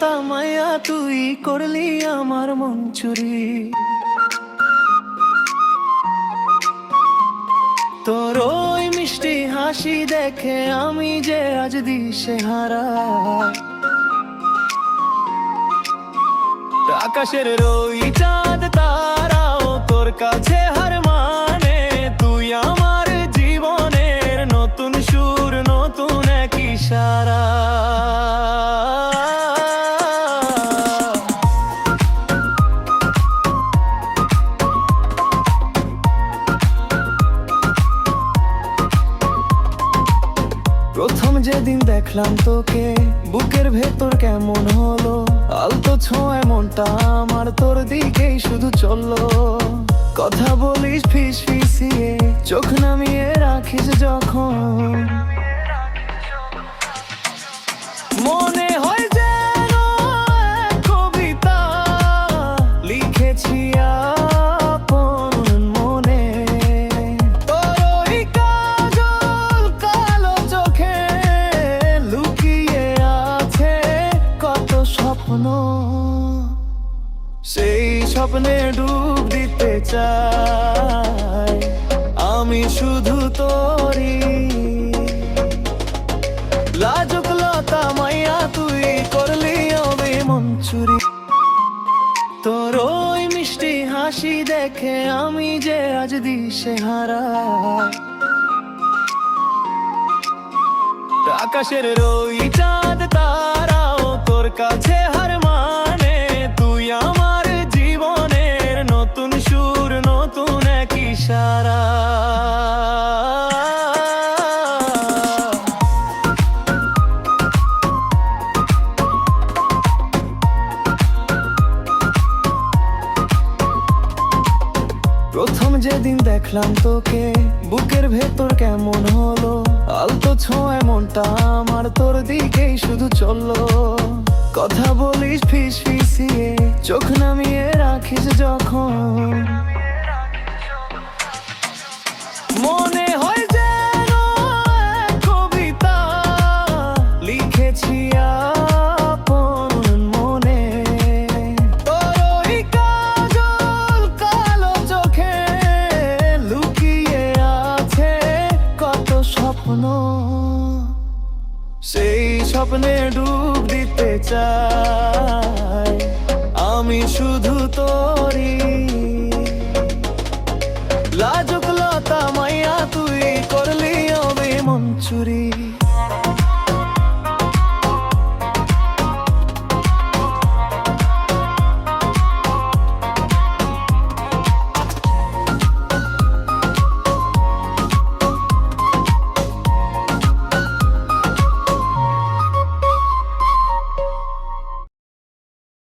লতা মায়া, তুই করলি আমার মন চুরি। তোর ওই মিষ্টি হাসি দেখে আমি যে আজ দিশে হারা। আকাশের রই চাঁদ তারাও তোর কাছে প্রথম যেদিন দেখলাম তোকে, বুকের ভেতর কেমন হলো? আলতো ছোঁয় এমনটা আমার, তোর দিকেই শুধু চলল। কথা বলিস ফিস ফিসিয়ে চোখ নামিয়ে রাখিস যখন। স্বপ্ন। সেই স্বপ্নে ডুব দিতে চাই। আমি শুধু তোরই। লাজুক লতা মাইয়া, তুই করলি আমি মন চুরি। তোর ওই মিষ্টি হাসি দেখে আমি যে আজ দিশে হারা। আকাশের রই চাঁদ তারাও তোর কাছে হার মানে তুই আমার জীবনের নতুন সুর, নতুন এক ইশারা। প্রথম যেদিন দেখলাম তোকে, বুকের ভেতর কেমন হলো? আলতো ছোঁয় মনটা আমার তোর দিকেই শুধু চলল। কথা বলিস ফিস ফিসিয়ে চোখ নামিয়ে রাখিস যখন। স্বপ্নে ডুব দিতে চাই। আমি শুধু তোরি